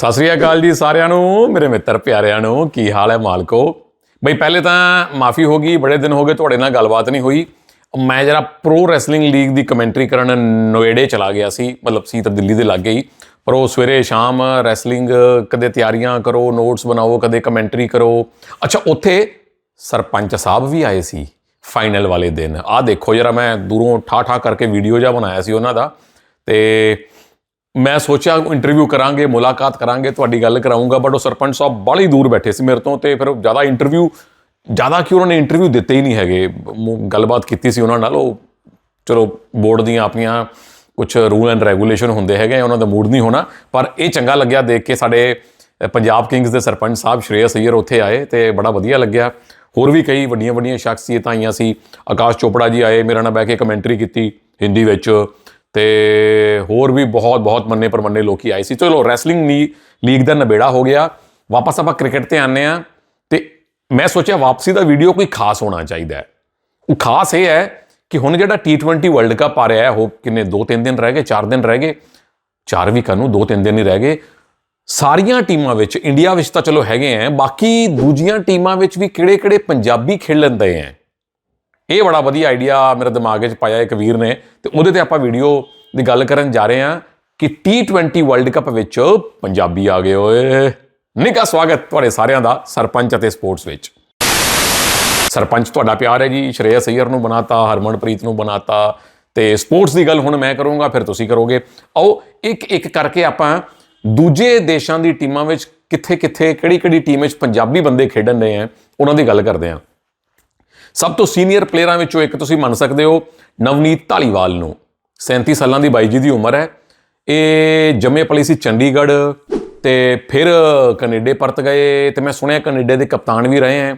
ਸਤਿ ਸ੍ਰੀ ਅਕਾਲ ਜੀ ਸਾਰਿਆਂ ਨੂੰ, ਮੇਰੇ ਮਿੱਤਰ ਪਿਆਰਿਆਂ ਨੂੰ, ਕੀ ਹਾਲ ਹੈ ਮਾਲਕੋ? ਬਈ ਪਹਿਲੇ ਤਾਂ ਮਾਫੀ ਹੋ ਗਈ, ਬੜੇ ਦਿਨ ਹੋ ਗਏ ਤੁਹਾਡੇ ਨਾਲ ਗੱਲਬਾਤ ਨਹੀਂ ਹੋਈ। ਮੈਂ ਜਰਾ ਪ੍ਰੋ ਰੈਸਲਿੰਗ ਲੀਗ ਦੀ ਕਮੈਂਟਰੀ ਕਰਨ ਨੋਇਡੇ ਚਲਾ ਗਿਆ ਸੀ, ਮਤਲਬ ਸੀ ਤਾਂ ਦਿੱਲੀ ਦੇ ਲਾਗੇ ਹੀ। ਪਰ ਉਹ ਸਵੇਰੇ ਸ਼ਾਮ ਰੈਸਲਿੰਗ ਕਦੇ ਤਿਆਰੀਆਂ ਕਰੋ ਨੋਟਸ ਬਣਾਓ, ਕਦੇ ਕਮੈਂਟਰੀ ਕਰੋ। ਅੱਛਾ, ਉੱਥੇ ਸਰਪੰਚ ਸਾਹਿਬ ਵੀ ਆਏ ਸੀ ਫਾਈਨਲ ਵਾਲੇ ਦਿਨ। ਆਹ ਦੇਖੋ ਜਰਾ ਮੈਂ ਦੂਰੋਂ ਠਾ ਠਾ ਕਰਕੇ ਵੀਡੀਓ ਜਿਹਾ ਬਣਾਇਆ ਸੀ ਉਹਨਾਂ ਦਾ। ਤੇ ਮੈਂ ਸੋਚਿਆ ਇੰਟਰਵਿਊ ਕਰਾਂਗੇ, ਮੁਲਾਕਾਤ ਕਰਾਂਗੇ, ਤੁਹਾਡੀ ਗੱਲ ਕਰਾਉਂਗਾ ਬਟ ਉਹ ਸਰਪੰਚ ਸਾਹਿਬ ਬਾਲੀ ਦੂਰ ਬੈਠੇ ਸੀ ਮੇਰੇ ਤੋਂ ਤੇ ਫਿਰ ਜ਼ਿਆਦਾ ਇੰਟਰਵਿਊ ਜ਼ਿਆਦਾ ਕਿ ਉਹਨਾਂ ਨੇ ਇੰਟਰਵਿਊ ਦਿੱਤੇ ਹੀ ਨਹੀਂ ਹੈਗੇ। ਮੁ- ਗੱਲਬਾਤ ਕੀਤੀ ਸੀ ਉਹਨਾਂ ਨਾਲ, ਉਹ ਚਲੋ ਬੋਰਡ ਦੀਆਂ ਆਪਣੀਆਂ ਕੁਝ ਰੂਲ ਐਂਡ ਰੈਗੂਲੇਸ਼ਨ ਹੁੰਦੇ ਹੈਗੇ, ਉਹਨਾਂ ਦਾ ਮੂਡ ਨਹੀਂ ਹੋਣਾ, ਪਰ ਇਹ ਚੰਗਾ ਲੱਗਿਆ ਦੇਖ ਕੇ ਸਾਡੇ ਪੰਜਾਬ ਕਿੰਗਸ ਦੇ ਸਰਪੰਚ ਸਾਹਿਬ ਸ਼੍ਰੇਯਸ ਅਈਅਰ ਉੱਥੇ ਆਏ ਤੇ ਬੜਾ ਵਧੀਆ ਲੱਗਿਆ। ਹੋਰ ਵੀ ਕਈ ਵੱਡੀਆਂ ਵੱਡੀਆਂ ਸ਼ਖਸੀਅਤਾਂ ਆਈਆਂ ਸੀ। ਆਕਾਸ਼ ਚੋਪੜਾ ਜੀ ਆਏ, ਮੇਰੇ ਨਾਲ ਬਹਿ ਕੇ ਕਮੈਂਟਰੀ ਕੀਤੀ ਹਿੰਦੀ ਵਿੱਚ। ਤੇ ਹੋਰ ਵੀ ਬਹੁਤ ਬਹੁਤ ਮੰਨੇ ਪਰਮੰਨੇ ਲੋਕੀ ਆਏ ਸੀ। ਚਲੋ ਰੈਸਲਿੰਗ ਲੀਗ ਦਾ ਨਬੇੜਾ ਹੋ ਗਿਆ। ਵਾਪਸ ਆਪਾਂ ਕ੍ਰਿਕਟ ਤੇ ਆਨੇ ਆ ਤੇ ਮੈਂ ਸੋਚਿਆ ਵਾਪਸੀ ਦਾ ਵੀਡੀਓ ਕੋਈ ਖਾਸ ਹੋਣਾ ਚਾਹੀਦਾ ਹੈ। ਉਹ ਖਾਸ ਇਹ ਹੈ ਕਿ ਹੁਣ ਜਿਹੜਾ T20 ਵਰਲਡ ਕੱਪ ਆ ਰਿਹਾ ਹੈ, ਉਹ ਕਿੰਨੇ 2-3 ਦਿਨ ਰਹਿ ਗਏ 4 ਦਿਨ ਰਹਿ ਗਏ। 4 ਵੀ ਕਾਨੂੰ 2-3 ਦਿਨ ਹੀ ਰਹਿ ਗਏ। ਸਾਰੀਆਂ ਟੀਮਾਂ ਵਿੱਚ ਇੰਡੀਆ ਵਿੱਚ ਤਾਂ ਚਲੋ ਹੈਗੇ ਆ। ਬਾਕੀ ਦੂਜੀਆਂ ਟੀਮਾਂ ਵਿੱਚ ਵੀ ਕਿਹੜੇ-ਕਿਹੜੇ ਪੰਜਾਬੀ ਖੇਡਣ ਦੇ ਆ। ਇਹ ਬੜਾ ਵਧੀਆ ਆਈਡੀਆ ਮੇਰੇ ਦਿਮਾਗ 'ਚ ਪਾਇਆ ਇੱਕ ਵੀਰ ਨੇ ਤੇ ਉਹਦੇ ਤੇ ਆਪਾਂ ਵੀਡੀਓ ਦੀ ਗੱਲ ਕਰਨ ਜਾ ਰਹੇ ਹਾਂ ਕਿ T20 ਵਰਲਡ ਕੱਪ ਵਿੱਚ ਪੰਜਾਬੀ ਆ ਗਏ ਓਏ। ਨਿੱਘਾ ਸਵਾਗਤ ਤੁਹਾਡੇ ਸਾਰਿਆਂ ਦਾ ਸਰਪੰਚ ਅਤੇ ਸਪੋਰਟਸ ਵਿੱਚ। ਸਰਪੰਚ ਤੁਹਾਡਾ ਪਿਆਰ ਹੈ ਜੀ ਸ਼੍ਰੇਯਸ ਅਈਅਰ ਨੂੰ ਬਣਾਤਾ, ਹਰਮਨਪ੍ਰੀਤ ਨੂੰ ਬਣਾਤਾ ਤੇ ਸਪੋਰਟਸ ਦੀ ਗੱਲ ਹੁਣ ਮੈਂ ਕਰੂੰਗਾ, ਫਿਰ ਤੁਸੀਂ ਕਰੋਗੇ। ਆਓ, ਇੱਕ ਇੱਕ ਕਰਕੇ ਆਪਾਂ ਦੂਜੇ ਦੇਸ਼ਾਂ ਦੀ ਟੀਮਾਂ ਵਿੱਚ ਕਿੱਥੇ ਕਿੱਥੇ ਕਿਹੜੀ ਕਿਹੜੀ ਟੀਮ ਵਿੱਚ ਪੰਜਾਬੀ ਬੰਦੇ ਖੇਡਣ ਰਹੇ ਆ, ਉਹਨਾਂ ਦੀ ਗੱਲ ਕਰਦੇ ਹਾਂ। ਸਭ ਤੋਂ ਸੀਨੀਅਰ ਪਲੇਅਰਾਂ ਵਿੱਚੋਂ ਇੱਕ ਤੁਸੀਂ ਮੰਨ ਸਕਦੇ ਹੋ ਨਵਨੀਤ ਢਾਲੀਵਾਲ ਨੂੰ। 37 ਸਾਲਾਂ ਦੀ ਬਾਈ ਜੀ ਦੀ ਉਮਰ ਹੈ। ਇਹ ਜੰਮੇ ਪਲੀ ਸੀ ਚੰਡੀਗੜ੍ਹ ਤੇ ਫਿਰ ਕੈਨੇਡਾ ਪਰਤ ਗਏ ਤੇ ਮੈਂ ਸੁਣਿਆ ਕੈਨੇਡਾ ਦੇ ਕਪਤਾਨ ਵੀ ਰਹੇ ਹੈ।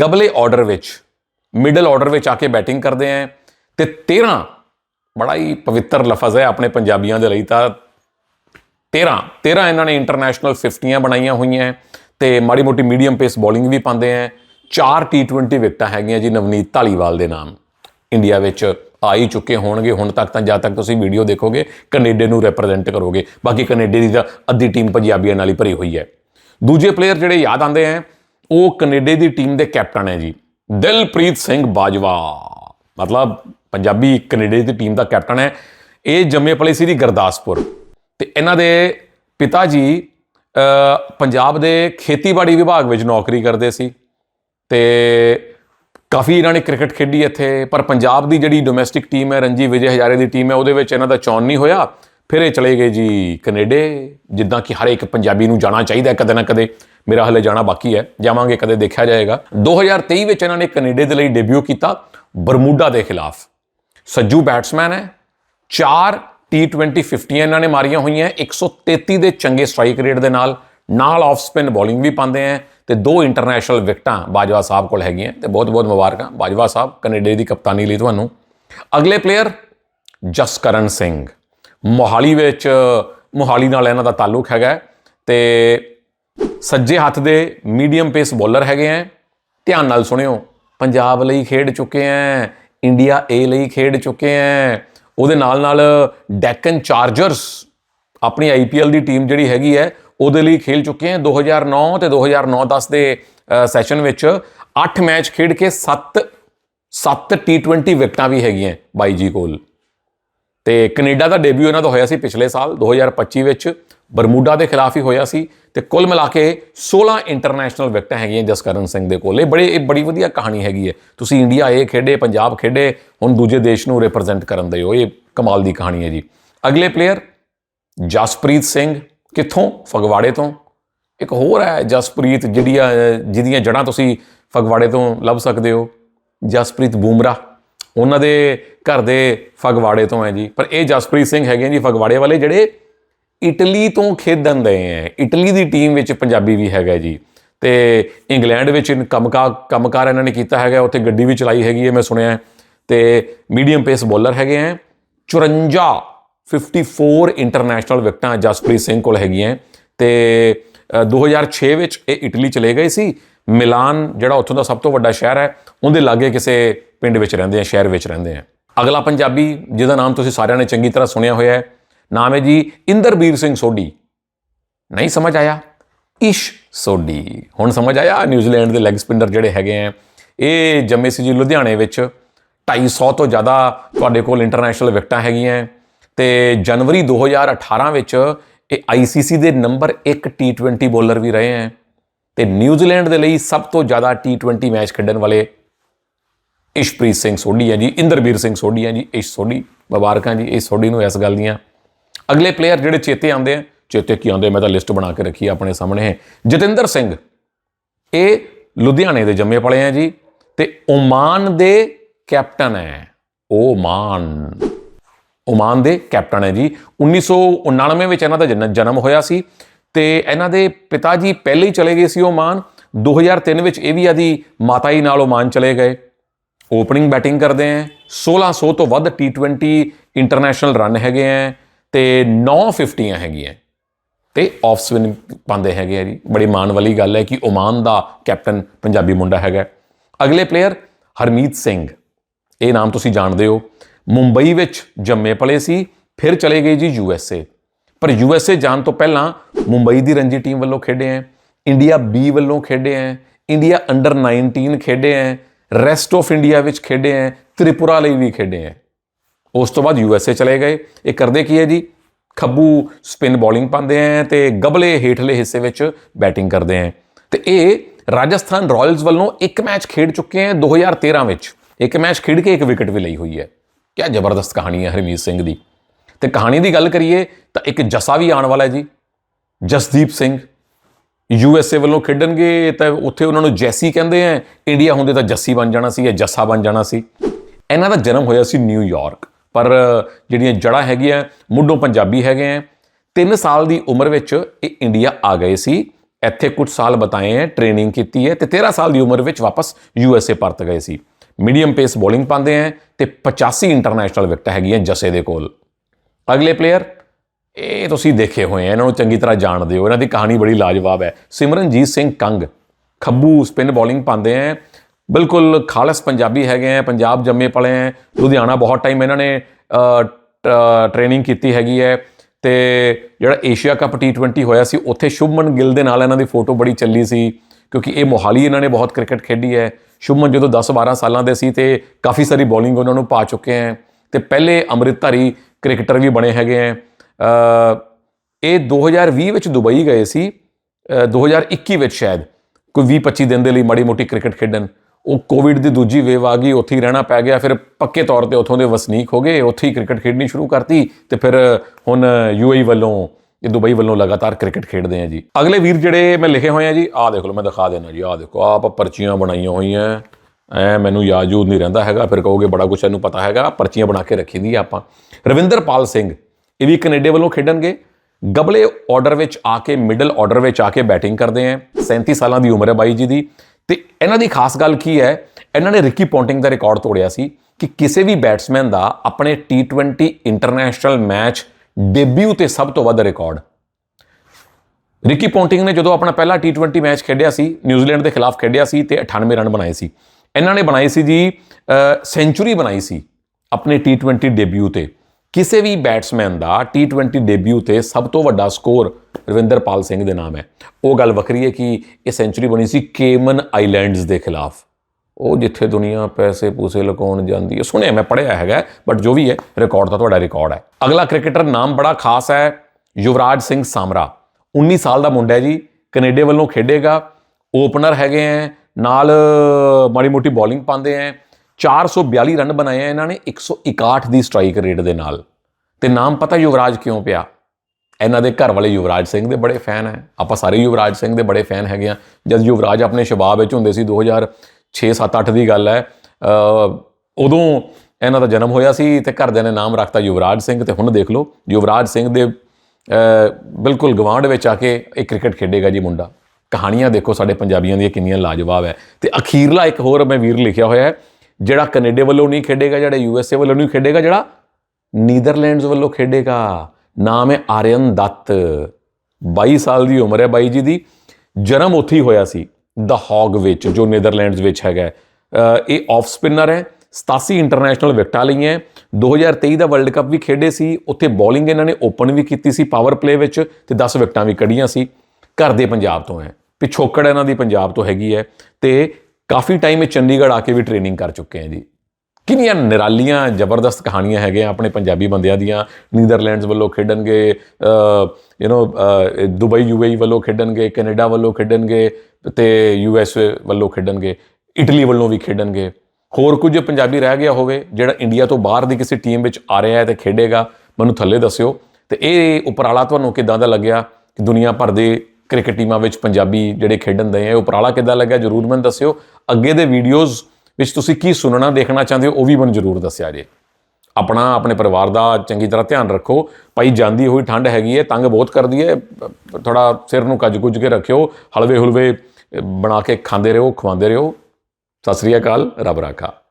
ਗਬਲੇ ਆਰਡਰ ਵਿੱਚ ਮਿਡਲ ਆਰਡਰ ਵਿੱਚ ਆ ਕੇ ਬੈਟਿੰਗ ਕਰਦੇ ਹੈ ਤੇ 13 ਬੜਾ ਹੀ ਪਵਿੱਤਰ ਲਫ਼ਜ਼ ਹੈ ਆਪਣੇ ਪੰਜਾਬੀਆਂ ਦੇ ਲਈ ਤਾਂ। 13 13 ਇਹਨਾਂ ਨੇ ਇੰਟਰਨੈਸ਼ਨਲ 50ਆਂ ਬਣਾਈਆਂ ਹੋਈਆਂ ਹੈ ਤੇ ਮਾੜੀ ਮੋਟੀ ਮੀਡੀਅਮ ਪੇਸ ਬੋਲਿੰਗ ਵੀ ਪਾਉਂਦੇ ਹੈ। ਚਾਰ T20 ਵਿਕਟਾਂ ਹੈਗੀਆਂ ਜੀ ਨਵਨੀਤ ਢਾਲੀਵਾਲ ਦੇ ਨਾਮ। ਇੰਡੀਆ ਵਿੱਚ ਆ ਹੀ ਚੁੱਕੇ ਹੋਣਗੇ, ਹੁਣ ਤੱਕ ਤਾਂ ਜਦ ਤੱਕ ਤੁਸੀਂ ਵੀਡੀਓ ਦੇਖੋਗੇ, ਕੈਨੇਡਾ ਨੂੰ ਰਿਪਰੈਜ਼ੈਂਟ ਕਰੋਗੇ। ਬਾਕੀ ਕੈਨੇਡਾ ਦੀ ਤਾਂ ਅੱਧੀ ਟੀਮ ਪੰਜਾਬੀਆਂ ਨਾਲ ਹੀ ਭਰੀ ਹੋਈ ਹੈ। ਦੂਜੇ ਪਲੇਅਰ ਜਿਹੜੇ ਯਾਦ ਆਉਂਦੇ ਹੈ ਉਹ ਕੈਨੇਡਾ ਦੀ ਟੀਮ ਦੇ ਕੈਪਟਨ ਹੈ ਜੀ, ਦਿਲਪ੍ਰੀਤ ਸਿੰਘ ਬਾਜਵਾ। ਮਤਲਬ ਪੰਜਾਬੀ ਕੈਨੇਡਾ ਦੀ ਟੀਮ ਦਾ ਕੈਪਟਨ ਹੈ। ਇਹ ਜੰਮੇ ਪਲੇ ਸੀ ਦੀ ਗੁਰਦਾਸਪੁਰ। ਤੇ ਇਹਨਾਂ ਦੇ ਪਿਤਾ ਜੀ ਪੰਜਾਬ ਦੇ ਖੇਤੀਬਾੜੀ ਵਿਭਾਗ ਵਿੱਚ ਨੌਕਰੀ ਕਰਦੇ ਸੀ। ਤੇ ਕਾਫੀ ਇਹਨਾਂ ਨੇ ਕ੍ਰਿਕਟ ਖੇਡੀ ਇੱਥੇ, ਪਰ ਪੰਜਾਬ ਦੀ ਜਿਹੜੀ ਡੋਮੈਸਟਿਕ ਟੀਮ ਹੈ ਰਣਜੀ ਵਿਜੇ ਹਜ਼ਾਰੇ ਦੀ ਟੀਮ ਹੈ, ਉਹਦੇ ਵਿੱਚ ਇਹਨਾਂ ਦਾ ਚੌਨ ਨਹੀਂ ਹੋਇਆ। ਫਿਰ ਇਹ ਚਲੇ ਗਏ ਜੀ ਕੈਨੇਡਾ, ਜਿੱਦਾਂ ਕਿ ਹਰ ਇੱਕ ਪੰਜਾਬੀ ਨੂੰ ਜਾਣਾ ਚਾਹੀਦਾ ਕਦੇ ਨਾ ਕਦੇ। ਮੇਰਾ ਹਲੇ ਜਾਣਾ ਬਾਕੀ ਹੈ, ਜਾਵਾਂਗੇ ਕਦੇ, ਦੇਖਿਆ ਜਾਏਗਾ। 2023 ਵਿੱਚ ਇਹਨਾਂ ਨੇ ਕੈਨੇਡਾ ਦੇ ਲਈ ਡੈਬਿਊ ਕੀਤਾ ਬਰਮੂਡਾ ਦੇ ਖਿਲਾਫ। ਸੱਜੂ ਬੈਟਸਮੈਨ ਹੈ, ਚਾਰ T20 50 ਇਹਨਾਂ ਨੇ ਮਾਰੀਆਂ ਹੋਈਆਂ 133 ਦੇ ਚੰਗੇ ਸਟ੍ਰਾਈਕ ਰੇਟ ਦੇ ਨਾਲ ਨਾਲ ਆਫ ਸਪਿਨ ਬੋਲਿੰਗ ਵੀ ਪਾਉਂਦੇ ਆ ਤੇ ਦੋ ਇੰਟਰਨੈਸ਼ਨਲ ਵਿਕਟਾਂ ਬਾਜਵਾ ਸਾਹਿਬ ਕੋਲ ਹੈਗੀਆਂ ਤੇ ਬਹੁਤ ਬਹੁਤ ਮੁਬਾਰਕਾਂ। ਬਾਜਵਾ ਸਾਹਿਬ, ਕੈਨੇਡਾ ਦੀ ਕਪਤਾਨੀ ਲਈ ਤੁਹਾਨੂੰ। ਅਗਲੇ ਪਲੇਅਰ ਜਸਕਰਨ ਸਿੰਘ। ਮੋਹਾਲੀ ਵਿੱਚ, ਮੋਹਾਲੀ ਨਾਲ ਇਹਨਾਂ ਦਾ ਤਾਲੁਕ ਹੈਗਾ ਹੈ ਤੇ ਸੱਜੇ ਹੱਥ ਦੇ ਮੀਡੀਅਮ ਪੇਸ ਬੋਲਰ ਹੈਗੇ ਆ ਧਿਆਨ ਨਾਲ ਸੁਣਿਓ, ਪੰਜਾਬ ਲਈ ਖੇਡ ਚੁੱਕੇ ਆ ਇੰਡੀਆ ਏ ਲਈ ਖੇਡ ਚੁੱਕੇ ਆ ਉਹਦੇ ਨਾਲ ਨਾਲ ਡੈਕਨ ਚਾਰਜਰਸ ਆਪਣੀ ਆਈਪੀਐਲ ਦੀ ਟੀਮ ਜਿਹੜੀ ਹੈਗੀ ਹੈ ਉਹਦੇ ਲਈ ਖੇਲ ਚੁੱਕੇ ਆ 2009 ਤੇ 2009-10 ਦੇ ਸੈਸ਼ਨ ਵਿੱਚ। 8 ਮੈਚ ਖੇਡ ਕੇ 7 7 T20 ਵਿਕਟਾਂ ਵੀ ਹੈਗੀਆਂ ਬਾਈ ਜੀ ਕੋਲ। ਤੇ ਕੈਨੇਡਾ ਦਾ ਡੈਬਿਊ ਇਹਨਾਂ ਦਾ ਹੋਇਆ ਸੀ ਪਿਛਲੇ ਸਾਲ 2025 ਵਿੱਚ। ਬਰਮੂਡਾ ਦੇ ਖਿਲਾਫ ਹੀ ਹੋਇਆ ਸੀ ਤੇ ਕੁੱਲ ਮਿਲਾ ਕੇ 16 ਇੰਟਰਨੈਸ਼ਨਲ ਵਿਕਟਾਂ ਹੈਗੀਆਂ ਜਸਕਰਨ ਸਿੰਘ ਦੇ ਕੋਲ। ਇਹ ਬੜੇ, ਇਹ ਬੜੀ ਵਧੀਆ ਕਹਾਣੀ ਹੈਗੀ ਹੈ। ਤੁਸੀਂ ਇੰਡੀਆ ਇਹ ਖੇਡੇ, ਪੰਜਾਬ ਖੇਡੇ, ਹੁਣ ਦੂਜੇ ਦੇਸ਼ ਨੂੰ ਰਿਪਰੈਜ਼ੈਂਟ ਕਰਨ ਦੇ ਹੋ। ਇਹ ਕਮਾਲ ਦੀ ਕਹਾਣੀ ਹੈ ਜੀ। ਅਗਲੇ ਪਲੇਅਰ ਜਸਪ੍ਰੀਤ ਸਿੰਘ ਕਿੱਥੋਂ? ਫਗਵਾੜੇ ਤੋਂ। ਇੱਕ ਹੋਰ ਹੈ ਜਸਪ੍ਰੀਤ ਜਿਹੜੀਆਂ ਜਿਹਦੀਆਂ ਜੜ੍ਹਾਂ ਤੁਸੀਂ ਫਗਵਾੜੇ ਤੋਂ ਲੱਭ ਸਕਦੇ ਹੋ। ਜਸਪ੍ਰੀਤ ਬੂਮਰਾ। ਉਹਨਾਂ ਦੇ ਘਰ ਦੇ ਫਗਵਾੜੇ ਤੋਂ ਹੈ ਜੀ। ਪਰ ਇਹ ਜਸਪ੍ਰੀਤ ਸਿੰਘ ਹੈਗੇ ਜੀ ਫਗਵਾੜੇ ਵਾਲੇ, ਜਿਹੜੇ ਇਟਲੀ ਤੋਂ ਖੇਡਣ ਦੇ ਹੈ ਇਟਲੀ ਦੀ ਟੀਮ ਵਿੱਚ ਪੰਜਾਬੀ ਵੀ ਹੈਗਾ ਜੀ। ਤੇ ਇੰਗਲੈਂਡ ਵਿੱਚ ਕੰਮਕਾਰ ਕੰਮਕਾਰ ਇਹਨਾਂ ਨੇ ਕੀਤਾ ਹੈਗਾ। ਉੱਥੇ ਗੱਡੀ ਵੀ ਚਲਾਈ ਹੈਗੀ ਹੈ, ਮੈਂ ਸੁਣਿਆ ਹੈ। ਤੇ ਮੀਡੀਅਮ ਪੇਸ ਬੋਲਰ ਹੈਗੇ ਹੈ। 54 54 ਇੰਟਰਨੈਸ਼ਨਲ ਵਿਕਟਾਂ ਜਸਪ੍ਰੀਤ ਸਿੰਘ ਕੋਲ ਹੈਗੀਆਂ ਤੇ ਅ, 2006 ਵਿੱਚ ਇਹ ਇਟਲੀ ਚਲੇ ਗਏ ਸੀ। ਮਿਲਾਨ ਜਿਹੜਾ ਉੱਥੋਂ ਦਾ ਸਭ ਤੋਂ ਵੱਡਾ ਸ਼ਹਿਰ ਹੈ ਉਹਦੇ ਲਾਗੇ ਕਿਸੇ ਪਿੰਡ ਵਿੱਚ ਰਹਿੰਦੇ ਆ ਸ਼ਹਿਰ ਵਿੱਚ ਰਹਿੰਦੇ ਆ। ਅਗਲਾ ਪੰਜਾਬੀ ਜਿਹਦਾ ਨਾਮ ਤੁਸੀਂ ਸਾਰਿਆਂ ਨੇ ਚੰਗੀ ਤਰ੍ਹਾਂ ਸੁਣਿਆ ਹੋਇਆ ਹੈ ਨਾਮ ਹੈ ਜੀ ਇੰਦਰਬੀਰ ਸਿੰਘ ਸੋਢੀ। ਨਹੀਂ ਸਮਝ ਆਇਆ? ਇਸ਼ ਸੋਢੀ। ਹੁਣ ਸਮਝ ਆਇਆ ਨਿਊਜ਼ੀਲੈਂਡ ਦੇ ਲੈਗ ਸਪਿਨਰ ਜਿਹੜੇ ਹੈਗੇ ਆ। ਇਹ ਜੰਮੇ ਸੀ ਜੀ ਲੁਧਿਆਣੇ ਵਿੱਚ। 250 ਤੋਂ ਜ਼ਿਆਦਾ ਤੁਹਾਡੇ ਕੋਲ ਇੰਟਰਨੈਸ਼ਨਲ ਵਿਕਟਾਂ ਹੈਗੀਆਂ ਤੇ ਜਨਵਰੀ 2018 ਵਿੱਚ ਇਹ ICC ਦੇ ਨੰਬਰ 1 T20 ਬੋਲਰ ਵੀ ਰਹੇ ਹੈ ਤੇ ਨਿਊਜ਼ੀਲੈਂਡ ਦੇ ਲਈ ਸਭ ਤੋਂ ਜ਼ਿਆਦਾ T20 ਮੈਚ ਖੇਡਣ ਵਾਲੇ ਇਸ਼ਪ੍ਰੀਤ ਸਿੰਘ ਸੋਢੀ ਹੈ ਜੀ, ਇੰਦਰਬੀਰ ਸਿੰਘ ਸੋਢੀ ਹੈ ਜੀ ਇਸ਼ ਸੋਢੀ, ਮੁਬਾਰਕਾਂ ਜੀ ਇਸ ਸੋਢੀ ਨੂੰ ਇਸ ਗੱਲ ਦੀਆਂ। ਅਗਲੇ ਪਲੇਅਰ ਜਿਹੜੇ ਚੇਤੇ ਆਉਂਦੇ ਆ, ਚੇਤੇ ਕੀ ਆਉਂਦੇ ਮੈਂ ਤਾਂ ਲਿਸਟ ਬਣਾ ਕੇ ਰੱਖੀ ਆਪਣੇ ਸਾਹਮਣੇ। ਜਤਿੰਦਰ ਸਿੰਘ, ਇਹ ਲੁਧਿਆਣੇ ਦੇ ਜੰਮੇ ਪਲੇ ਆ ਜੀ, ਤੇ ਓਮਾਨ ਦੇ ਕੈਪਟਨ ਹੈ। ਓਮਾਨ। ਓਮਾਨ ਦੇ ਕੈਪਟਨ ਹੈ ਜੀ। 1999 ਵਿੱਚ ਇਹਨਾਂ ਦਾ ਜਨ- ਜਨਮ ਹੋਇਆ ਸੀ ਤੇ ਇਹਨਾਂ ਦੇ ਪਿਤਾ ਜੀ ਪਹਿਲੇ ਹੀ ਚਲੇ ਗਏ ਸੀ ਓਮਾਨ। 2003 ਵਿੱਚ ਇਹ ਵੀ ਆਦੀ ਮਾਤਾ ਜੀ ਨਾਲ ਓਮਾਨ ਚਲੇ ਗਏ। ਓਪਨਿੰਗ ਬੈਟਿੰਗ ਕਰਦੇ ਹੈ 1600 ਤੋਂ ਵੱਧ T20 ਇੰਟਰਨੈਸ਼ਨਲ ਰਨ ਹੈਗੇ ਹੈ ਤੇ 950 ਹੈਗੀਆਂ ਤੇ ਆਫ ਸਪਿਨ ਪਾਉਂਦੇ ਹੈਗੇ ਆ ਜੀ। ਬੜੀ ਮਾਣ ਵਾਲੀ ਗੱਲ ਹੈ ਕਿ ਓਮਾਨ ਦਾ ਕੈਪਟਨ ਪੰਜਾਬੀ ਮੁੰਡਾ ਹੈਗਾ ਅਗਲੇ ਪਲੇਅਰ ਹਰਮੀਤ ਸਿੰਘ। ਇਹ ਨਾਮ ਤੁਸੀਂ ਜਾਣਦੇ ਹੋ। ਮੁੰਬਈ ਵਿੱਚ ਜੰਮੇ ਪਲੇ ਸੀ, ਫਿਰ ਚਲੇ ਗਏ ਜੀ ਯੂ ਐੱਸ ਏ। ਪਰ ਯੂ ਐੱਸ ਏ ਜਾਣ ਤੋਂ ਪਹਿਲਾਂ ਮੁੰਬਈ ਦੀ ਰਣਜੀ ਟੀਮ ਵੱਲੋਂ ਖੇਡੇ ਹੈ ਇੰਡੀਆ ਬੀ ਵੱਲੋਂ ਖੇਡੇ ਹੈ ਇੰਡੀਆ ਅੰਡਰ 19 ਖੇਡੇ ਹੈ ਰੈਸਟ ਆਫ ਇੰਡੀਆ ਵਿੱਚ ਖੇਡੇ ਹੈ ਤ੍ਰਿਪੁਰਾ ਲਈ ਵੀ ਖੇਡੇ ਹੈ ਉਸ ਤੋਂ ਬਾਅਦ ਯੂ ਐੱਸ ਏ ਚਲੇ ਗਏ। ਇਹ ਕਰਦੇ ਕੀ ਹੈ ਜੀ? ਖੱਬੂ ਸਪਿਨ ਬੋਲਿੰਗ ਪਾਉਂਦੇ ਆ ਤੇ ਗਬਲੇ ਹੇਠਲੇ ਹਿੱਸੇ ਵਿੱਚ ਬੈਟਿੰਗ ਕਰਦੇ ਆ ਤੇ ਇਹ ਰਾਜਸਥਾਨ ਰਾਇਲਸ ਵੱਲੋਂ ਇੱਕ ਮੈਚ ਖੇਡ ਚੁੱਕੇ ਆ 2013 ਵਿੱਚ। ਇੱਕ ਮੈਚ ਖੇਡ ਕੇ ਇੱਕ ਵਿਕਟ ਵੀ ਲਈ ਹੋਈ ਹੈ ਕਿਆ ਜ਼ਬਰਦਸਤ ਕਹਾਣੀ ਹੈ ਹਰਮੀਤ ਸਿੰਘ ਦੀ। ਤੇ ਕਹਾਣੀ ਦੀ ਗੱਲ ਕਰੀਏ ਤਾਂ ਇੱਕ ਜੱਸਾ ਵੀ ਆਉਣ ਵਾਲਾ ਹੈ ਜੀ, ਜਸਦੀਪ ਸਿੰਘ। ਯੂਐਸਏ ਵੱਲੋਂ ਖੇਡਣਗੇ ਤਾਂ ਉੱਥੇ ਉਹਨਾਂ ਨੂੰ ਜੈਸੀ ਕਹਿੰਦੇ ਆ, ਇੰਡੀਆ ਹੁੰਦੇ ਤਾਂ ਜੱਸੀ ਬਣ ਜਾਣਾ ਸੀ ਜਾਂ ਜੱਸਾ ਬਣ ਜਾਣਾ ਸੀ। ਇਹਨਾਂ ਦਾ ਜਨਮ ਹੋਇਆ ਸੀ ਨਿਊਯਾਰਕ ਪਰ ਜਿਹੜੀਆਂ ਜੜ੍ਹਾਂ ਹੈਗੀਆਂ, ਮੁੱਢੋਂ ਪੰਜਾਬੀ ਹੈਗੇ ਆ 3 ਸਾਲ ਦੀ ਉਮਰ ਵਿੱਚ ਇਹ ਇੰਡੀਆ ਆ ਗਏ ਸੀ। ਇੱਥੇ ਕੁਝ ਸਾਲ ਬਤਾਏ ਹੈ ਟ੍ਰੇਨਿੰਗ ਕੀਤੀ ਹੈ ਤੇ 13 ਸਾਲ ਦੀ ਉਮਰ ਵਿੱਚ ਵਾਪਸ ਯੂਐਸਏ ਪਰਤ ਗਏ ਸੀ। ਮੀਡੀਅਮ ਪੇਸ ਬੋਲਿੰਗ ਪਾਉਂਦੇ ਹੈ ਤੇ 85 ਇੰਟਰਨੈਸ਼ਨਲ ਵਿਕਟਾਂ ਹੈਗੀਆਂ ਜਸੇ ਦੇ ਕੋਲ। ਅਗਲੇ ਪਲੇਅਰ ਇਹ ਤੁਸੀਂ ਦੇਖੇ ਹੋਏ ਆ ਇਹਨਾਂ ਨੂੰ ਚੰਗੀ ਤਰ੍ਹਾਂ ਜਾਣਦੇ ਹੋ। ਇਹਨਾਂ ਦੀ ਕਹਾਣੀ ਬੜੀ ਲਾਜਵਾਬ ਹੈ ਸਿਮਰਨਜੀਤ ਸਿੰਘ ਕੰਗ, ਖੱਬੂ ਸਪਿਨ ਬੋਲਿੰਗ ਪਾਉਂਦੇ ਆ ਬਿਲਕੁਲ ਖਾਲਸ ਪੰਜਾਬੀ ਹੈਗੇ ਆ ਪੰਜਾਬ ਜੰਮੇ ਪਲੇ ਆ ਲੁਧਿਆਣਾ ਬਹੁਤ ਟਾਈਮ ਇਹਨਾਂ ਨੇ ਟ੍ਰੇਨਿੰਗ ਕੀਤੀ ਹੈਗੀ ਹੈ ਤੇ ਜਿਹੜਾ ਏਸ਼ੀਆ ਕੱਪ T20 ਹੋਇਆ ਸੀ, ਉੱਥੇ ਸ਼ੁਭਮਨ ਗਿੱਲ ਦੇ ਨਾਲ ਇਹਨਾਂ ਦੀ ਫੋਟੋ ਬੜੀ ਚੱਲੀ ਸੀ, ਕਿਉਂਕਿ ਇਹ ਮੋਹਾਲੀ ਇਹਨਾਂ ਨੇ ਬਹੁਤ ਕ੍ਰਿਕਟ ਖੇਡੀ ਹੈ ਸ਼ੁਭਮਨ ਜਦੋਂ 10-12 ਸਾਲਾਂ ਦੇ ਸੀ ਤੇ ਕਾਫੀ ਸਾਰੀ ਬੋਲਿੰਗ ਉਹਨਾਂ ਨੂੰ ਪਾ ਚੁੱਕੇ ਹੈ ਤੇ ਪਹਿਲੇ ਅੰਮ੍ਰਿਤਧਾਰੀ ਕ੍ਰਿਕਟਰ ਵੀ ਬਣੇ ਹੈਗੇ ਹੈ ਅ, ਇਹ 2020 ਵਿੱਚ ਦੁਬਈ ਗਏ ਸੀ ਅ, 2021 ਵਿੱਚ ਸ਼ਾਇਦ ਕੋਈ 20-25 ਦਿਨ ਦੇ ਲਈ ਮਾੜੀ ਮੋਟੀ ਕ੍ਰਿਕਟ ਖੇਡਣ। ਉਹ ਕੋਵਿਡ ਦੀ ਦੂਜੀ ਵੇਵ ਆ ਗਈ ਉੱਥੇ ਹੀ ਰਹਿਣਾ ਪੈ ਗਿਆ ਫਿਰ ਪੱਕੇ ਤੌਰ ਤੇ ਉੱਥੋਂ ਦੇ ਵਸਨੀਕ ਹੋ ਗਏ ਉੱਥੇ ਹੀ ਕ੍ਰਿਕਟ ਖੇਡਣੀ ਸ਼ੁਰੂ ਕਰਤੀ ਤੇ ਫਿਰ ਹੁਣ ਯੂਏਈ ਵੱਲੋਂ ਇਹ ਦੁਬਈ ਵੱਲੋਂ ਲਗਾਤਾਰ ਕ੍ਰਿਕਟ ਖੇਡਦੇ ਆ ਜੀ। ਅਗਲੇ ਵੀਰ ਜਿਹੜੇ ਮੈਂ ਲਿਖੇ ਹੋਏ ਆ ਜੀ, ਆਹ ਦੇਖ ਲਓ, ਮੈਂ ਦਿਖਾ ਦੇਣਾ ਜੀ, ਆਹ ਦੇਖੋ ਆਪਾਂ ਪਰਚੀਆਂ ਬਣਾਈਆਂ ਹੋਈਆਂ। ਐ ਮੈਨੂੰ ਯਾਦ ਯੂਦ ਨਹੀਂ ਰਹਿੰਦਾ ਹੈਗਾ, ਫਿਰ ਕਹੋਗੇ ਬੜਾ ਕੁਛ ਇਹਨੂੰ ਪਤਾ ਹੈਗਾ, ਪਰਚੀਆਂ ਬਣਾ ਕੇ ਰੱਖੀ ਦੀ ਆਪਾਂ। ਰਵਿੰਦਰਪਾਲ ਸਿੰਘ, ਇਹ ਵੀ ਕੈਨੇਡਾ ਵੱਲੋਂ ਖੇਡਣਗੇ। ਗਬਲੇ ਆਰਡਰ ਵਿੱਚ ਆ ਕੇ ਮਿਡਲ ਆਰਡਰ ਵਿੱਚ ਆ ਕੇ ਬੈਟਿੰਗ ਕਰਦੇ ਆ। 37 ਸਾਲਾਂ ਦੀ ਉਮਰ ਹੈ ਬਾਈ ਜੀ ਦੀ। ਤੇ ਇਹਨਾਂ ਦੀ ਖਾਸ ਗੱਲ ਕੀ ਹੈ, ਇਹਨਾਂ ਨੇ ਰਿੱਕੀ ਪੌਂਟਿੰਗ ਦਾ ਰਿਕਾਰਡ ਤੋੜਿਆ ਸੀ ਕਿ ਕਿਸੇ ਵੀ ਬੈਟਸਮੈਨ ਦਾ ਆਪਣੇ T20 ਇੰਟਰਨੈਸ਼ਨਲ ਮੈਚ ਡੈਬਿਊ ਤੇ ਸਭ ਤੋਂ ਵੱਧ ਰਿਕਾਰਡ। ਰਿਕੀ ਪੌਂਟਿੰਗ ਨੇ ਜਦੋਂ ਆਪਣਾ ਪਹਿਲਾ T20 ਮੈਚ ਖੇਡਿਆ ਸੀ, ਨਿਊਜ਼ੀਲੈਂਡ ਦੇ ਖਿਲਾਫ ਖੇਡਿਆ ਸੀ ਤੇ 98 ਰਨ ਬਣਾਏ ਸੀ। ਇਹਨਾਂ ਨੇ ਬਣਾਈ ਸੀ ਜੀ ਸੈਂਚੁਰੀ ਬਣਾਈ ਸੀ ਆਪਣੇ T20 ਡੈਬਿਊ ਤੇ। ਕਿਸੇ ਵੀ ਬੈਟਸਮੈਨ ਦਾ T20 ਡੈਬਿਊ ਤੇ ਸਭ ਤੋਂ ਵੱਡਾ ਸਕੋਰ ਰਵਿੰਦਰਪਾਲ ਸਿੰਘ ਦੇ ਨਾਮ ਹੈ। ਉਹ ਗੱਲ ਵੱਖਰੀ ਹੈ ਕਿ ਇਹ ਸੈਂਚੁਰੀ ਬਣੀ ਸੀ ਕੇਮਨ ਆਈਲੈਂਡਸ ਦੇ ਖਿਲਾਫ। ਉਹ ਜਿੱਥੇ ਦੁਨੀਆ ਪੈਸੇ ਪੂਸੇ ਲਕਾਉਣ ਜਾਂਦੀ ਹੈ। ਸੁਣਿਆ, ਮੈਂ ਪੜਿਆ ਹੈਗਾ ਬਟ ਜੋ ਵੀ ਹੈ ਰਿਕਾਰਡ ਤਾਂ ਤੁਹਾਡਾ ਰਿਕਾਰਡ ਹੈ। ਅਗਲਾ ਕ੍ਰਿਕਟਰ ਨਾਮ ਬੜਾ ਖਾਸ ਹੈ, ਯੁਵਰਾਜ ਸਿੰਘ ਸਾਮਰਾ 19 ਸਾਲ ਦਾ ਮੁੰਡਾ ਹੈ ਜੀ, ਕੈਨੇਡਾ ਵੱਲੋਂ ਖੇਡੇਗਾ। ਓਪਨਰ ਹੈਗੇ ਹੈ ਨਾਲ ਮਾੜੀ ਮੋਟੀ ਬੋਲਿੰਗ ਪਾਉਂਦੇ ਹੈ 442 ਰਨ ਬਣਾਏ ਆ ਇਹਨਾਂ ਨੇ 161 ਦੀ ਸਟ੍ਰਾਈਕ ਰੇਟ ਦੇ ਨਾਲ। ਤੇ ਨਾਮ ਪਤਾ ਯੁਵਰਾਜ ਕਿਉਂ ਪਿਆ? ਇਹਨਾਂ ਦੇ ਘਰ ਵਾਲੇ ਯੁਵਰਾਜ ਸਿੰਘ ਦੇ ਬੜੇ ਫੈਨ ਹੈ ਆਪਾਂ ਸਾਰੇ ਯੁਵਰਾਜ ਸਿੰਘ ਦੇ ਬੜੇ ਫੈਨ ਹੈਗੇ ਆ। ਜਦ ਯੁਵਰਾਜ ਆਪਣੇ ਸ਼ਬਾਬ ਵਿੱਚ ਹੁੰਦੇ ਸੀ 2006 7 8 ਦੀ ਗੱਲ ਹੈ ਉਦੋਂ ਇਹਨਾਂ ਦਾ ਜਨਮ ਹੋਇਆ ਸੀ ਤੇ ਘਰਦਿਆਂ ਨੇ ਨਾਮ ਰੱਖਤਾ ਯੁਵਰਾਜ ਸਿੰਘ ਤੇ ਹੁਣ ਦੇਖ ਲਓ, ਯੁਵਰਾਜ ਸਿੰਘ ਦੇ ਬਿਲਕੁਲ ਗਵਾਂਢ ਵਿੱਚ ਆ ਕੇ ਇਹ ਕ੍ਰਿਕਟ ਖੇਡੇਗਾ ਜੀ ਮੁੰਡਾ। ਕਹਾਣੀਆਂ ਦੇਖੋ ਸਾਡੇ ਪੰਜਾਬੀਆਂ ਦੀਆਂ ਕਿੰਨੀਆਂ ਲਾਜਵਾਬ ਹੈ। ਤੇ ਅਖੀਰਲਾ ਇੱਕ ਹੋਰ ਮੈਂ ਵੀਰ ਲਿਖਿਆ ਹੋਇਆ ਹੈ, ਜਿਹੜਾ ਕੈਨੇਡਾ ਵੱਲੋਂ ਨਹੀਂ ਖੇਡੇਗਾ, ਜਿਹੜਾ ਯੂਐਸਏ ਵੱਲੋਂ ਨਹੀਂ ਖੇਡੇਗਾ, ਜਿਹੜਾ ਨੀਦਰਲੈਂਡਸ ਵੱਲੋਂ ਖੇਡੇਗਾ। ਨਾਮ ਹੈ ਆਰੀਅਨ ਦੱਤ। 22 ਸਾਲ ਦੀ ਉਮਰ ਹੈ ਬਾਈ ਜੀ ਦੀ। ਜਨਮ ਉੱਥੇ ਹੀ ਹੋਇਆ ਸੀ। ਦ ਹੌਗ ਵਿੱਚ, ਜੋ ਨੀਦਰਲੈਂਡਸ ਵਿੱਚ ਹੈਗਾ ਇਹ ਆਫ ਸਪਿਨਰ ਹੈ 87 ਇੰਟਰਨੈਸ਼ਨਲ ਵਿਕਟਾਂ ਲਈਆਂ 2023 ਦਾ ਵਰਲਡ ਕੱਪ ਵੀ ਖੇਡੇ ਸੀ, ਉੱਥੇ ਬੋਲਿੰਗ ਇਹਨਾਂ ਨੇ ਓਪਨ ਵੀ ਕੀਤੀ ਸੀ ਪਾਵਰ ਪਲੇ ਵਿੱਚ ਤੇ 10 ਵਿਕਟਾਂ ਵੀ ਕੱਢੀਆਂ ਸੀ। ਘਰ ਦੇ ਪੰਜਾਬ ਤੋਂ ਹੈ, ਪਿਛੋਕੜ ਇਹਨਾਂ ਦੀ ਪੰਜਾਬ ਤੋਂ ਹੈਗੀ ਹੈ ਤੇ ਕਾਫੀ ਟਾਈਮ ਇਹ ਚੰਡੀਗੜ੍ਹ ਆ ਕੇ ਵੀ ਟ੍ਰੇਨਿੰਗ ਕਰ ਚੁੱਕੇ ਹੈ ਜੀ। ਕਿੰਨੀਆਂ ਨਿਰਾਲੀਆਂ, ਜ਼ਬਰਦਸਤ ਕਹਾਣੀਆਂ ਹੈਗੀਆਂ ਆਪਣੇ ਪੰਜਾਬੀ ਬੰਦਿਆਂ ਦੀਆਂ। ਨੀਦਰਲੈਂਡਸ ਵੱਲੋਂ ਖੇਡਣਗੇ ਯੂ نو ਦੁਬਈ ਯੂਏਈ ਵੱਲੋਂ ਖੇਡਣਗੇ, ਕੈਨੇਡਾ ਵੱਲੋਂ ਖੇਡਣਗੇ ਤੇ ਯੂਐਸ ਵੱਲੋਂ ਖੇਡਣਗੇ ਇਟਲੀ ਵੱਲੋਂ ਵੀ ਖੇਡਣਗੇ। ਹੋਰ ਕੁਝ ਪੰਜਾਬੀ ਰਹਿ ਗਿਆ ਹੋਵੇ, ਜਿਹੜਾ ਇੰਡੀਆ ਤੋਂ ਬਾਹਰ ਦੀ ਕਿਸੇ ਟੀਮ ਵਿੱਚ ਆ ਰਿਹਾ ਹੈ ਤੇ ਖੇਡੇਗਾ, ਮੈਨੂੰ ਥੱਲੇ ਦੱਸਿਓ। ਤੇ ਇਹ ਉਪਰਾਲਾ ਤੁਹਾਨੂੰ ਕਿਦਾਂ ਦਾ ਲੱਗਿਆ? ਕਿ ਦੁਨੀਆ ਭਰ ਦੇ ਕ੍ਰਿਕਟ ਟੀਮਾਂ ਵਿੱਚ ਪੰਜਾਬੀ ਜਿਹੜੇ ਖੇਡਣ ਦੇ ਆ ਉਪਰਾਲਾ ਕਿਦਾਂ ਲੱਗਾ ਜਰੂਰ ਮੈਨੂੰ ਦੱਸਿਓ। ਅੱਗੇ ਦੇ ਵੀਡੀਓਜ਼ ਵਿੱਚ ਤੁਸੀਂ ਕੀ ਸੁਣਨਾ, ਦੇਖਣਾ ਚਾਹੁੰਦੇ ਹੋ, ਉਹ ਵੀ ਮੈਨੂੰ ਜਰੂਰ ਦੱਸਿਆ ਜੇ। ਆਪਣਾ, ਆਪਣੇ ਪਰਿਵਾਰ ਦਾ ਚੰਗੀ ਤਰ੍ਹਾਂ ਧਿਆਨ ਰੱਖੋ। ਭਾਈ, ਜਾਂਦੀ ਹੋਈ ਠੰਡ ਹੈਗੀ ਹੈ, ਤੰਗ ਬਹੁਤ ਕਰਦੀ ਹੈ। ਥੋੜਾ ਸਿਰ ਨੂੰ ਕੱਜ ਕੁੱਜ ਕੇ ਰੱਖਿਓ ਹਲਵੇ ਹੁਲਵੇ ਬਣਾ ਕੇ ਖਾਂਦੇ ਰਹੋ ਖਵਾਉਂਦੇ ਰਹੋ। ਸਤਿ ਸ੍ਰੀ ਅਕਾਲ ਰੱਬ ਰਾਖਾ।